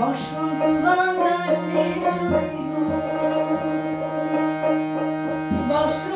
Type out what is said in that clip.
বসন্ত বসন্ত